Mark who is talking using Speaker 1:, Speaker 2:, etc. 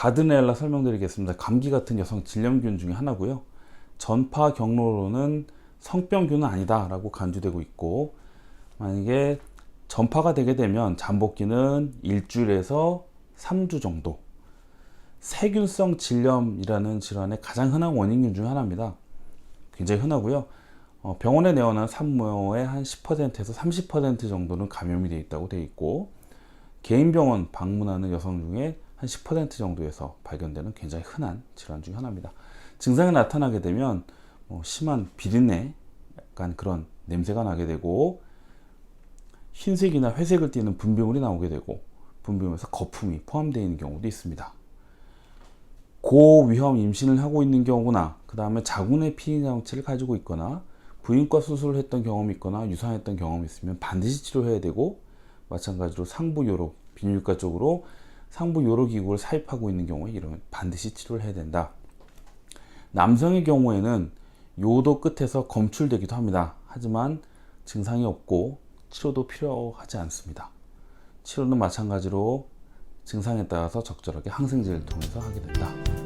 Speaker 1: 가드넬라 설명드리겠습니다. 감기 같은 여성 질염균 중에 하나고요. 전파 경로로는 성병균은 아니다라고 간주되고 있고 만약에 전파가 되게 되면 잠복기는 일주일에서 3주 정도. 세균성 질염이라는 질환의 가장 흔한 원인균 중 하나입니다. 굉장히 흔하고요. 어, 병원에 내원한 산모의 한 10%에서 30% 정도는 감염이 되어 있다고 되어 있고 개인 병원 방문하는 여성 중에 한 10% 정도에서 발견되는 굉장히 흔한 질환 중 하나입니다. 증상이 나타나게 되면 뭐 심한 비린내, 약간 그런 냄새가 나게 되고 흰색이나 회색을 띠는 분비물이 나오게 되고 분비물에서 거품이 포함되어 있는 경우도 있습니다. 고위험 임신을 하고 있는 경우나 그 다음에 자궁내 피해 장치를 가지고 있거나 부인과 수술을 했던 경험이 있거나 유산했던 경험이 있으면 반드시 치료해야 되고 마찬가지로 상부 요로 비뇨기과 쪽으로 상부 요로 기구를 사입하고 있는 경우에 이러면 반드시 치료를 해야 된다. 남성의 경우에는 요도 끝에서 검출되기도 합니다. 하지만 증상이 없고 치료도 필요하지 않습니다. 치료는 마찬가지로 증상에 따라서 적절하게 항생제를 통해서 하게 된다.